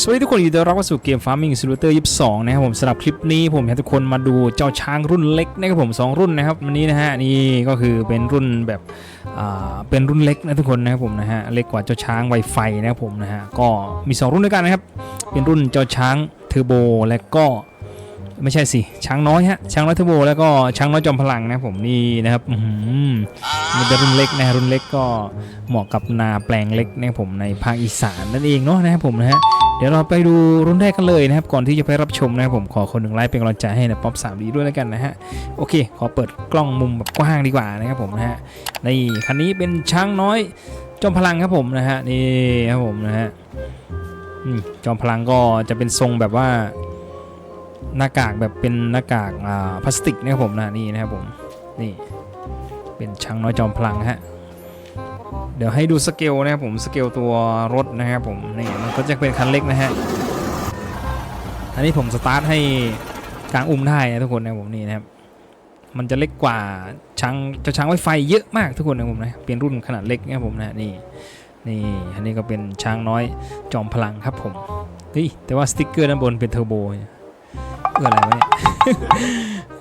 สวัสดีทุกคนยินดีต้อนรับเข้าสู่เกม Farming Simulator 22 นะครับผมสำหรับคลิปนี้ผมอยากให้ทุกคนมาดูเจ้าช้างรุ่นเล็กนะครับผมสองรุ่นนะครับวันนี้นะฮะนี่ก็คือเป็นรุ่นแบบอ่าเป็นรุ่นเล็กนะทุกคนนะครับผมนะฮะเล็กกว่าเจ้าช้างไวไฟนะครับผมนะฮะก็มี 2 รุ่นด้วยกันนะครับเป็นรุ่นเจ้าช้างเทอร์โบและก็ ไม่ใช่สิช้างน้อยฮะช้างน้อยเทอร์โบแล้วก็ช้างน้อยจอมพลังนะผมนี่นะครับอื้อหือนี่เป็นรุ่นเล็กนะฮะรุ่นเล็กก็เหมาะกับนาแปลงเล็กนะผมในภาคอีสานนั่นเองเนาะนะครับผมนะฮะเดี๋ยวเราไปดูรุ่นแรกกันเลยนะครับ ก่อนที่จะไปรับชมนะครับผมขอคนหนึ่งไลค์เป็นกำลังใจให้นะป๊อปสามดีด้วยแล้วกันนะฮะโอเค ขอเปิดกล้องมุมแบบกว้างดีกว่านะครับผมนะฮะในคันนี้เป็นช้างน้อยจอมพลังครับผมนะฮะนี่ครับผมนะฮะจอมพลังก็จะเป็นทรงแบบว่า หน้ากากแบบเป็นหน้ากากาพลาสติกนะครับผมนะนี่นะครับผมนี่เป็นช้างน้อยจอมพลังฮะเดี๋ยวให้ดูสเกลนะครับผมสเกลตัวรถนะครับผมนี่มันก็จะเป็นคันเล็กนะฮะอันนี้ผมสตาร์ทให้กลางอุ้มได้นะทุกคนนะผมนี่นะครับมันจะเล็กกว่าช้างจะช้างไวไฟเยอะมากทุกคนนะผมนะเป็นรุ่นขนาดเล็กนะครับผมนะนี่นี่อันนี้ก็เป็นช้างน้อยจอมพลังครับผมเฮ้ยแต่ว่าสติ๊กเกอร์ด้านบนเป็นเทอร์โบ เอออะไรวะเนี่ย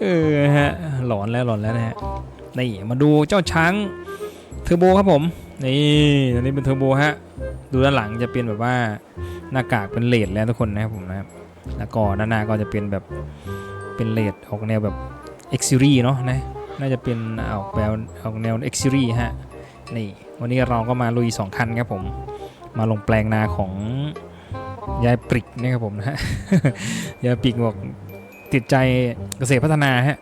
เออฮะหลอนแล้วหลอนแล้วนะฮะนี่มาดูเจ้าช้างเทอร์โบครับผมนี่อันนี้เป็นเทอร์โบฮะดูด้านหลังจะเป็นแบบว่าหน้ากากเป็นเลดแล้วทุกคนนะครับผมนะครับแล้วก็ด้านหน้าก็จะเป็นแบบเป็นเลดออกแนวแบบ X Series เนาะนะน่าจะเป็นออกแบบออกแนว X Series ฮะนี่วันนี้เราก็มาลุย 2 คันครับผม มาลงแปลงนาของยายปริกนะครับผมนะฮะยายปริกบอก ติดใจเกษตรพัฒนาฮะ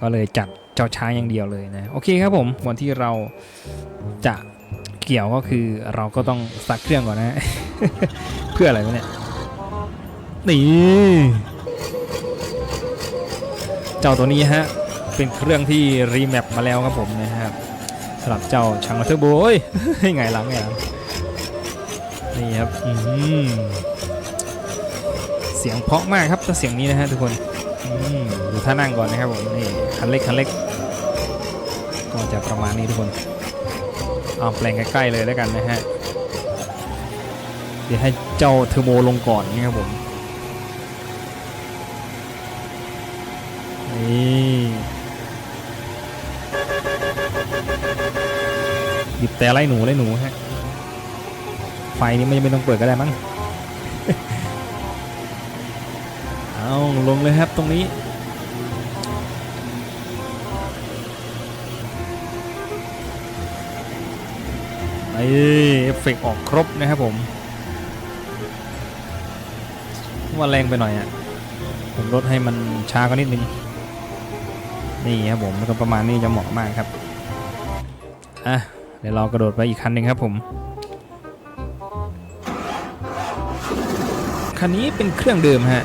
ก็เลยจัดเจ้าช้างอย่างเดียวเลยนะโอเคครับผมก่อนที่เราจะเกี่ยวก็คือเราก็ต้องสตาร์ทเครื่องก่อนนะ เพื่ออะไรวะเนี่ยนี่เจ้าตัวนี้ฮะเป็นเครื่องที่รีแมปมาแล้วครับผมนะครับสำหรับเจ้าชังเทอร์โบยไงหลังไงหลังนี่ครับอื้อหือเสียงเพาะมากครับเสียงนี้นะฮะทุกคน ดูท่านั่งก่อนนะครับผมนี่คันเล็กคันเล็ก ก็จะประมาณนี้ทุกคนเอาแปลงใกล้ๆเลยแล้วกันนะฮะเดี๋ยวให้เจ้าเทอร์โบลงก่อนนะครับผมนี่หยิบแต่ไล่หนูไล่หนูฮะไฟนี้ไม่จำเป็นต้องเปิดก็ได้มั้ง เอาลงเลยครับตรงนี้ ไอเอฟเฟกต์ออกครบนะครับผมว่าแรงไปหน่อยอะ ผมลดให้มันช้ากว่านิดนึง นี่ครับผมแล้วก็ประมาณนี้จะเหมาะมากครับ อะ เดี๋ยวเรากระโดดไปอีกคันหนึ่งครับผมคันนี้เป็นเครื่องเดิมฮะ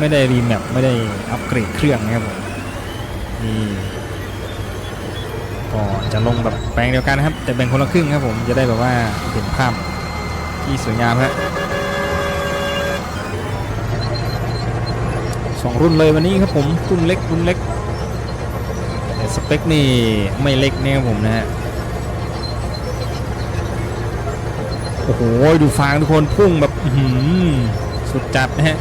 ไม่ได้รีแมปไม่ได้อัปเกรดเครื่องนะครับผมนี่ก็จะลงแบบแปลงเดียวกันนะครับ แต่แบ่งคนละครึ่งครับผมจะได้แบบว่าเห็นภาพที่สวยงามฮะสองรุ่นเลยวันนี้ครับผมรุ่นเล็กรุ่นเล็กแต่สเปคนี่ไม่เล็กเนี่ยครับผมนะฮะโอ้โหดูฟางทุกคนพุ่งแบบสุดจัดนะฮะ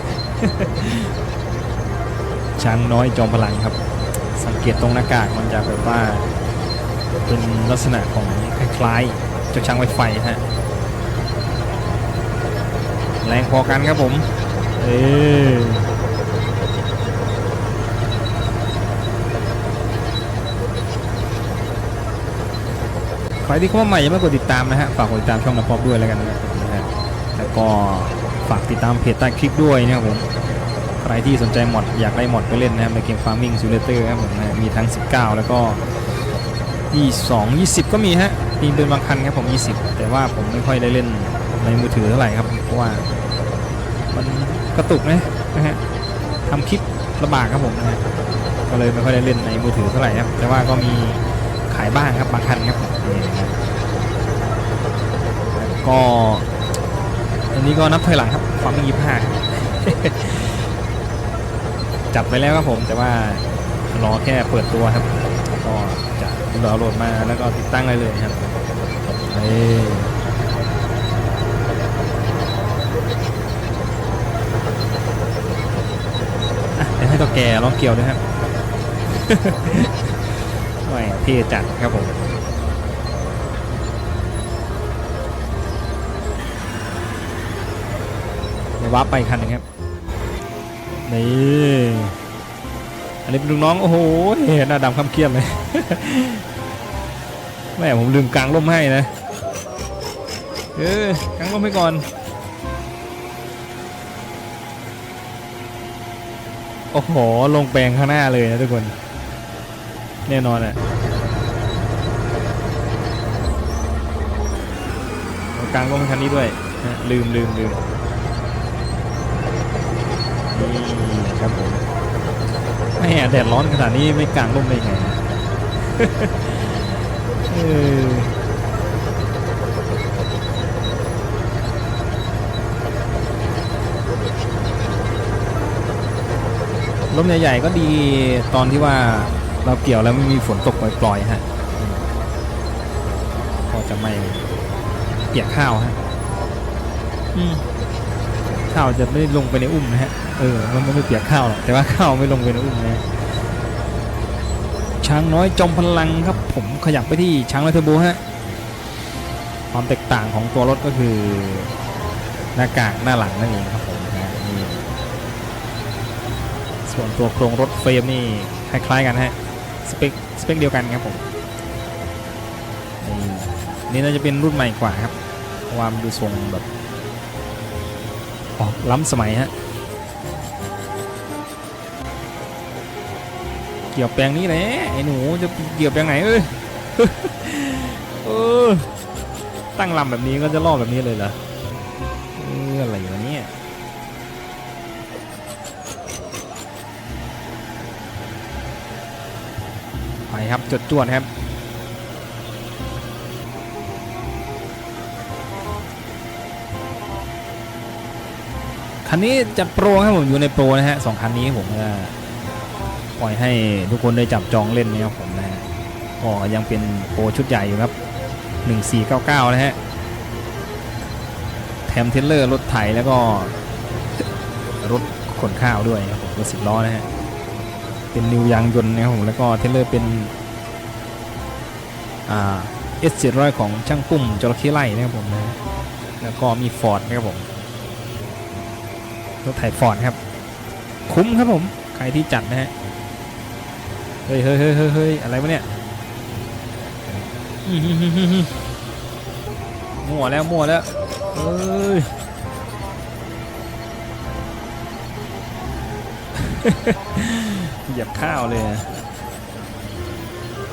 ช้างน้อยจอมพลังครับ สังเกตตรงหน้ากากมันจะแบบว่าเป็นลักษณะของคล้ายๆเจ้าช้างไวไฟฮะแรงพอกันครับผม เออใครที่เข้ามาใหม่ยังไม่กดติดตามนะฮะ ฝากกดติดตามช่องนักพอบด้วยแล้วกันนะครับนะฮะแล้วก็ ฝากติดตามเพจใต้คลิปด้วยนะครับผมใครที่สนใจมอดอยากได้มอดไปเล่นนะครับในเกม Farming Simulator ครับผมนะมีทั้ง 19 แล้วก็22 20 ก็มีฮะมีเป็นบางคันครับผม 20 แต่ว่าผมไม่ค่อยได้เล่นในมือถือเท่าไหร่ครับเพราะว่ามันกระตุกนะนะฮะทำคลิปลำบากครับผมนะฮะก็เลยไม่ค่อยได้เล่นในมือถือเท่าไหร่ครับ แต่ว่าก็มีขายบ้างครับบางคันครับนี่นะครับแล้วก็ อันนี้ก็นับถอยหลังครับความยี่ห้าจับไปแล้วครับผม แต่ว่ารอแค่เปิดตัวครับ ก็จะดาโหลดมาแล้วก็ติดตั้งเลยเลยครับเให้ตัวแกลองเกี่ยวด้วยครับไม่เท่จัดครับผม ยววาร์ปไปคันนึงครับนี่อันนี้เป็นลูกน้องโอ้โหหน้าดำคำเครียดเลยแม่ผมลืมกลางร่มให้นะเออกลางร่มให้ก่อนโอ้โหลงแปลงข้างหน้าเลยนะทุกคน แน่นอนอะเอางร่มคันนี้ด้วยลืมลืมลืม นี่ครับผมแม่แดดร้อนขนาดนี้ไม่กางร่มได้ไงเออลมใหญ่ๆก็ดีตอนที่ว่าเราเกี่ยวแล้วไม่มีฝนตกปล่อยๆฮะอืมก็จะไม่เปียกข้าวฮะ อืม ข้าวจะไม่ลงไปในอุ้มนะฮะ เออ มันไม่เปียกข้าวหรอกแต่ว่าข้าวไม่ลงไปในอุ้มนะช้างน้อยจอมพลังครับ ผมขยับไปที่ช้างน้อยเทอร์โบฮะ ความแตกต่างของตัวรถก็คือหน้ากากหน้าหลังนั่นเองครับผมนะนี่ส่วนตัวโครงรถเฟรมนี่คล้ายๆกันฮะ สเปคสเปคเดียวกันครับผม นี่น่าจะเป็นรุ่นใหม่กว่าครับเพราะว่ามดูทรงแบบ ออกล้ำสมัยฮะเกี่ยวแปลงนี้แหละไอ้หนูจะเกี่ยวแปลงไหนเอ้ยเออตั้งลำแบบนี้ก็จะล่อแบบนี้เลยเหรอเอออะไรวะเนี่ยไปครับจดจวดครับ คันนี้จัดโปรครับผมอยู่ในโปรนะฮะสองคันนี้ผมก็ปล่อยให้ทุกคนได้จับจองเล่นนะครับผมนะฮะก็ยังเป็นโปรชุดใหญ่อยู่ครับ 1499 นะฮะแถมเทเลอร์รถไถแล้วก็รถขนข้าวด้วยครับผมรถสิบล้อนะฮะเป็นนิวยางยนต์นะครับผมแล้วก็เทเลอร์เป็นอ่าเอสเจ็ดร้อยของช่างปุ้มจระเข้ไล่นะครับผมนะแล้วก็มีฟอร์ดนะครับผม รถไถฟอร์ดครับ คุ้มครับผม ใครที่จัดนะฮะ เฮ้ยเฮ้ยเฮ้ยเฮ้ยเฮ้ยอะไรวะเนี่ยอื้อหือหือหือหือมั่วแล้วมั่วแล้วเอ้ยเหยียบข้าวเลย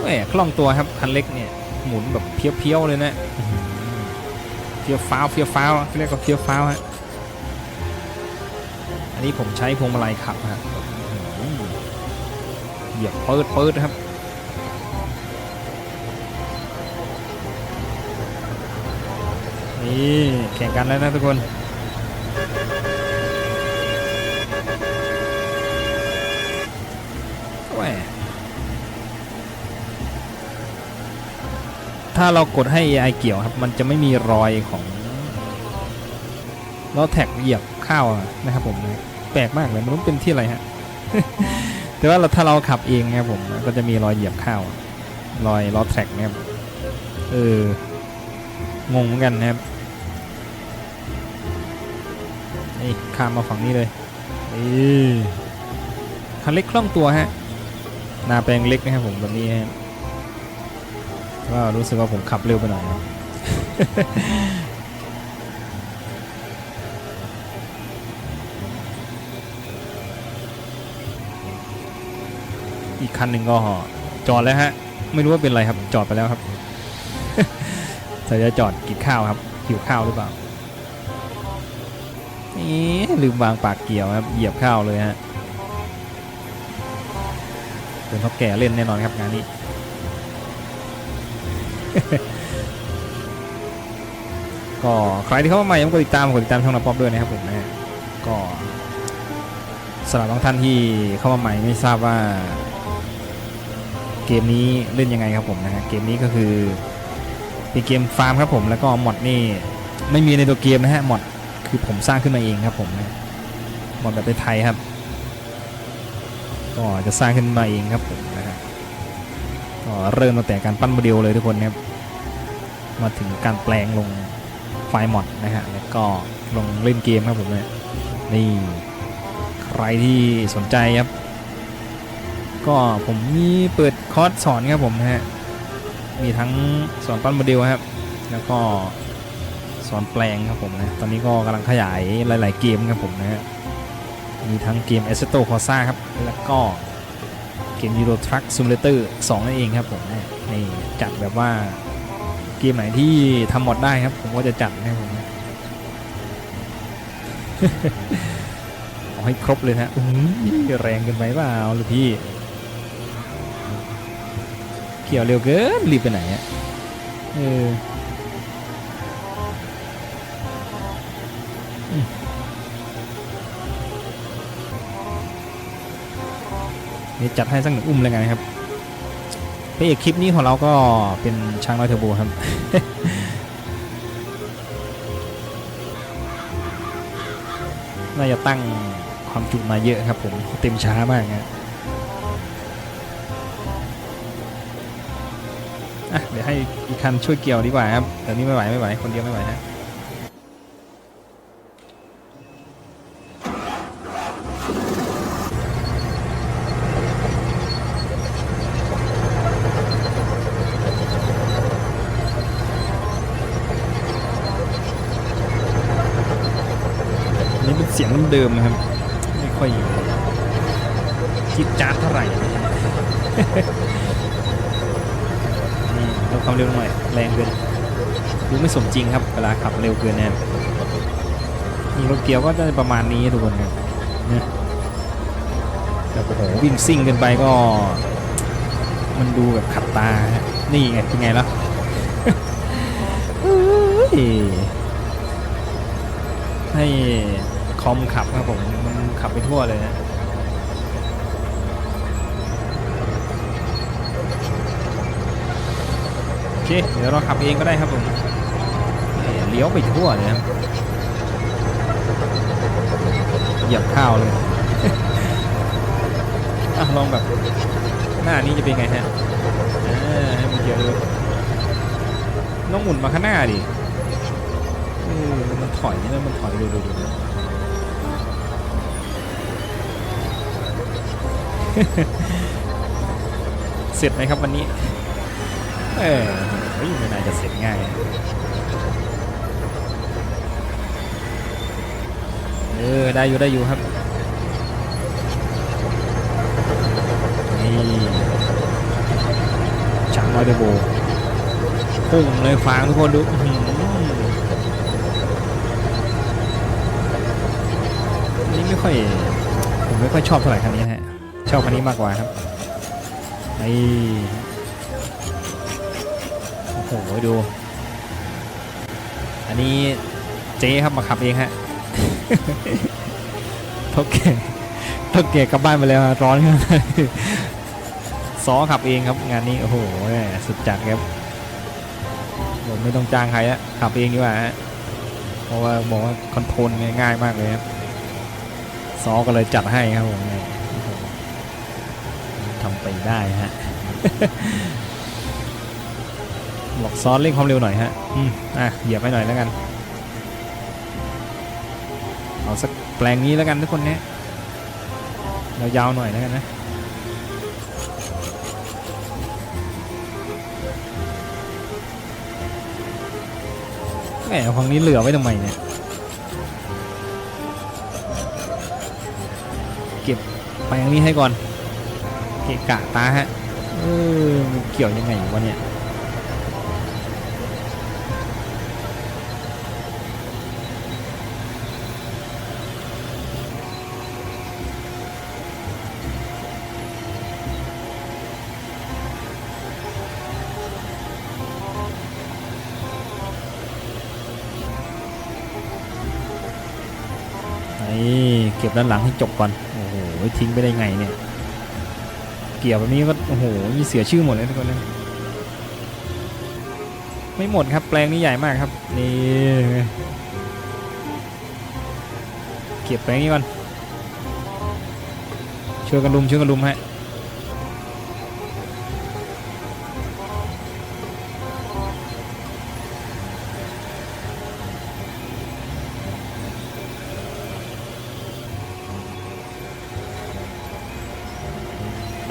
แหมคล่องตัวครับคันเล็กเนี่ย หมุนแบบเพี้ยวๆเลยนะเฟี้ยวฟ้าวเฟี้ยวฟ้าวเรียกว่าเฟี้ยวฟ้าวฮะ นี้ผมใช้พวงมาลัยขับฮะเหยียบเปิดเปิดครับ นี่แข่งกันแล้วนะทุกคนแหม่ถ้าเรากดให้ AI เกี่ยวครับ มันจะไม่มีรอยของล้อแท็กเหยียบข้าวนะครับผมแปลกมากเลยมันต้เป็นที่อะไรฮะ แต่ว่าถ้าเราขับเองนะครับผมก็จะมีรอยเหยียบข้าวรอยล้อแทร็กนะครับเอองงเหมือนกันนะครับนี่ข้ามมาฝั่งนี้เลยนี่คันเล็กคล่องตัวฮะนาแปลงเล็กนะครับผมแบบนี้ฮะก็รู้สึกว่าผมขับเร็วไปหน่อยนะ อีกคันหนึ่งก็จอดแล้วฮะ ไม่รู้ว่าเป็นอะไรครับ จอดไปแล้วครับแต่จะจอดกินข้าวครับหิวข้าวหรือเปล่านี่ลืมวางปากเกี่ยวครับ เหยียบข้าวเลยฮะเป็นเขาแก่เล่นแน่นอนครับงานนี้ ก็ใครที่เข้ามาใหม่ยังกดติดตามกดติดตามช่องนับป๊อปด้วยนะครับผมนะก็สำหรับบางท่านที่เข้ามาใหม่ไม่ทราบว่า เกมนี้เล่นยังไงครับผมนะฮะเกมนี้ก็คือเป็นเกมฟาร์มครับผมแล้วก็มอดนี่ไม่มีในตัวเกมนะฮะมอดคือผมสร้างขึ้นมาเองครับผมนะมอดแบบไทยครับ ก็จะสร้างขึ้นมาเองครับผมนะครับก็เริ่มตั้งแต่การปั้นโมเดลเลยทุกคนนะครับมาถึงการแปลงลงไฟล์มอดนะฮะแล้วก็ลงเล่นเกมครับผมเนี่ยนี่ใครที่สนใจครับ ก็ผมมีเปิดคอร์สสอนครับผมนะฮะมีทั้งสอนปั้นโมเดลครับ แล้วก็สอนแปลงครับผมนะตอนนี้ก็กำลังขยายหลาย ๆ เกมครับผมนะฮะมีทั้งเกม a s s e t o Corsa ครับ แล้วก็เกม Euro Truck Simulator 2 นั่นเองครับผมนะนี่จัดแบบว่าเกมไหนที่ทำหมดได้ครับ ผมก็จะจัดนะครับผมนะเอาให้ครบเลยนะอุ้ยแรงเกินไปเปล่าหรือพี่ เกี่ยวเร็วเกินรีบไปไหนอะเออนี่จัดให้สักหนึ่งอุ้มเลยไงครับพระเอกคลิปนี้ของเราก็เป็นช้างน้อยเทอร์โบครับ น่าจะตั้งความจุมาเยอะครับผมเต็มช้ามากนะ ให้อีกคันช่วยเกี่ยวดีกว่าครับเดี๋ยวนี้ไม่ไหวไม่ไหวคนเดียวไม่ไหวฮะนี่เป็นเสียงเดิมๆนะครับ ไม่ค่อยคิดจ้าเท่าไหร่ ลดความเร็วลงหน่อยแรงเกินดูไม่สมจริงครับเวลาขับเร็วเกินเนี่ยนี่รถเกียวก็จะประมาณนี้ทุกคนครับนะแต่โอ้โหวิ่งซิ่งเกินไปก็ มันดูแบบขัดตาฮะนี่ไงเป็นไงล่ะเฮ้ยให้คอมขับครับผมมันขับไปทั่วเลยนะ เค เดี๋ยวเราขับเองก็ได้ครับผมเลี้ยวไปทั่วเลยครับเหยียบข้าวเลยอลองแบบหน้านี้จะเป็นไงฮะให้มันเยอะเลยต้องหมุนมาข้างหน้าดิเออมันถอยแล้วมันถอยดูดูดูเสร็จไหมครับวันนี้ เออ เฮ้ยไม่น่าจะเสร็จง่ายเออได้อยู่ได้อยู่ครับนี่ช่างน้อยเดโบพุ่งเลยฟางทุกคนดูนี่ไม่ค่อยผมไม่ค่อยชอบเท่าไหร่คันนี้ฮะชอบคันนี้มากกว่าครับไอ้ หดู อันนี้เจ๊ครับมาขับเองฮะเท่าแก่เท่าแก่กลับบ้านไปแล้วร้อนครับซอขับเองครับงานนี้โอ้โหแหม่สุดจัดครับผมไม่ต้องจ้างใครอะขับเองดีกว่าฮะเพราะว่าบอกว่าคอนโทรลง่ายมากเลยครับซอก็เลยจัดให้ครับผมเนี่ยทำไปได้ฮะ บอกซ้อนเร่งความเร็วหน่อยฮะ อืม อะ เหยียบไปหน่อยแล้วกัน เอาสักแปลงนี้แล้วกันทุกคนเนี้ยยาวๆหน่อยแล้วกันนะแหมฝั่งนี้เหลือไว้ทำไมเนี่ย เก็บแปลงนี้ให้ก่อน เกะกะตาฮะ เออมันเกี่ยวยังไงวะเนี่ย ด้านหลังให้จบก่อน โอ้โห ทิ้งไปได้ไงเนี่ย เกี่ยวแบบนี้ก็ โอ้โหเสียชื่อหมดเลยทุกคนเลยไม่หมดครับ แปลงนี้ใหญ่มากครับ นี่ เก็บแปลงนี้ก่อนชช่วยกันลุมช่วยกันลุมฮะ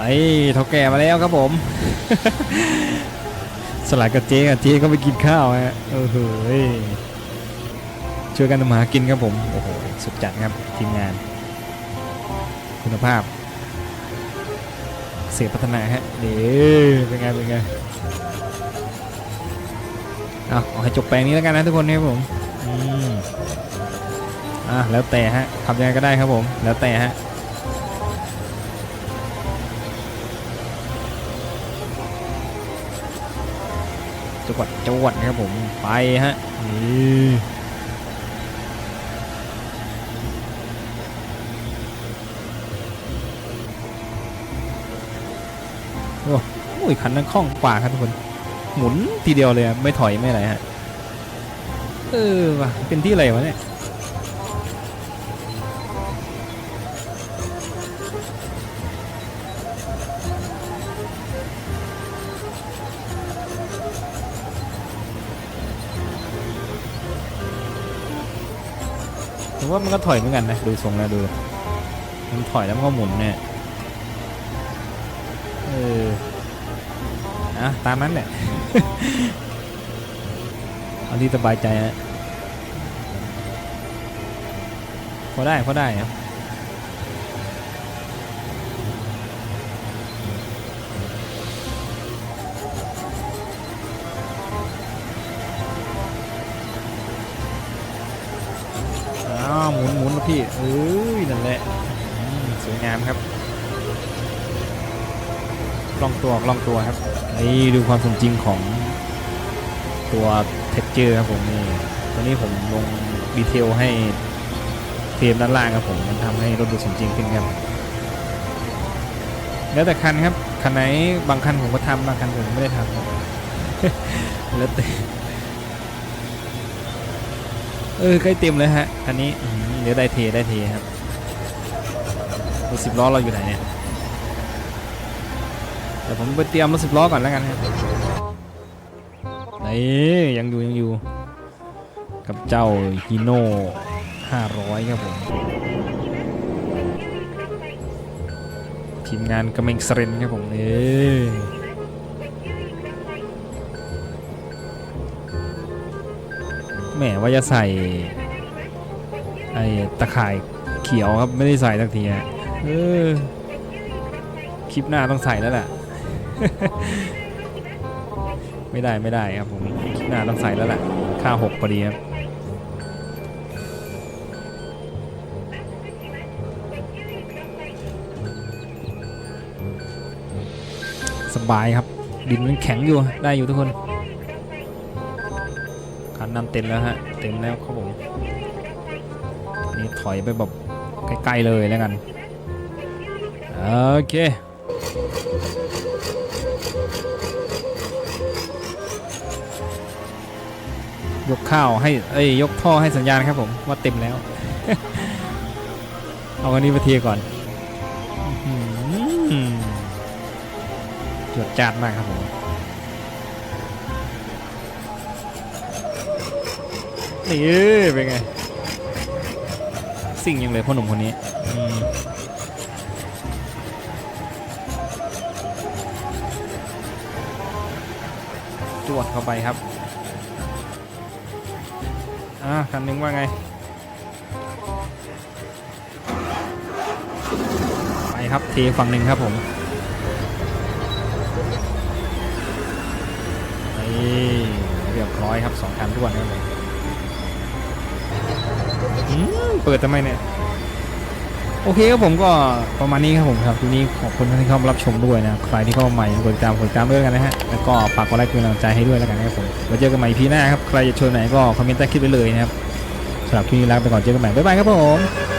ไปเท่าแก่มาแล้วครับผม สลายกับเจ๊กับเจ๊ก็ไปกินข้าวฮะเออเฮ้ยช่วยกันทำมาหากินครับผมโอ้โหสุดจัดครับทีมงาน คุณภาพ เสียพัฒนาฮะเดี๋ยวเป็นไงเป็นไงเอาเอาให้จบแปลงนี้แล้วกันนะทุกคนครับผมอืมอะแล้วแต่ฮะทำยังไงก็ได้ครับผม แล้วแต่ฮะ จวดจวดนะครับผมไปฮะนี่โอ้ยคันนั้นคล่องกว่าครับทุกคน หมุนทีเดียวเลยไม่ถอยไม่อะไรฮะ เออว่ะเป็นที่อะไรวะเนี่ย ว่ามันก็ถอยเหมือนกันนะดูทรงแล้วดู มันถอยแล้วมันก็หมุนเนี่ยเอออะตามนั้นแหละเอาที่สบายใจฮะพอได้พอได้ครับ พี่เอ้ยนั่นแหละสวยงามครับลองตัวลองตัวครับนี่ดูความสมจริงของตัวเท็กเจอร์ครับผมนี่ตัวนี้ผมลงดีเทลให้เฟรมด้านล่างครับผมมันทำให้รถดูสมจริงขึ้นครับแล้วแต่คันครับคันไหนบางคันผมก็ทำบางคันผมไม่ได้ทำแล้วแต่ เออใกล้เต็มเลยฮะคันนี้อื้อหือเดี๋ยวได้เทได้เทครับรถสิบล้อเราอยู่ไหนเนี่ยเดี๋ยวผมไปเตรียมรถสิบล้อก่อนแล้วกันครับนี่ยังอยู่ยังอยู่ กับเจ้าฮีโน่500ครับผมทีมงานกระเมงสเรนครับผมนี่ มว่าจะใส่ไอ้ตะข่ายเขียวครับไม่ได้ใส่ทักทีฮะเออคลิปหน้าต้องใส่แล้วแหละไม่ได้ไม่ได้ครับผมคลิปหน้าต้องใส่แล้วแหละค่าหกพอดีครับสบายครับดินมันแข็งอยู่ได้อยู่ทุกคน คันนำเต็มแล้วฮะ เต็มแล้วครับผม นี่ถอยไปแบบใกล้ๆเลยแล้วกัน โอเคยกข้าวให้ เอ้ย ยกท่อให้สัญญาณครับผม ว่าเต็มแล้ว เอาอันนี้มาเทียก่อนจดจาดมากครับผม นี่เอ้ยเป็นไง สิ่งยังเลยพ่อหนุ่มคนนี้จวดเข้าไปครับ อ่าคันหนึงว่าไง ไปครับเทฝั่งหนึ่งครับผมนี่เรียบร้อยครับสองคันทุกวันครับผม อืมเปิดทำไมเนี่ย โอเคครับผมก็ประมาณนี้ครับผมครับทีนี้ขอบคุณที่เข้ามารับชมด้วยนะใครที่เข้ามาใหม่กดติดตามกดติดตามด้วยกันนะฮะแล้วก็ฝากกดไลค์เป็นกำลังใจให้ด้วยแล้วกันนะครับผมไว้เจอกันใหม่พีหน้าครับใครจะชวนไหนก็คอมเมนต์ใต้คลิปไปเลยนะครับสำหรับที่นี้ลาไปก่อนเจอกันใหม่บ๊ายบายครับผม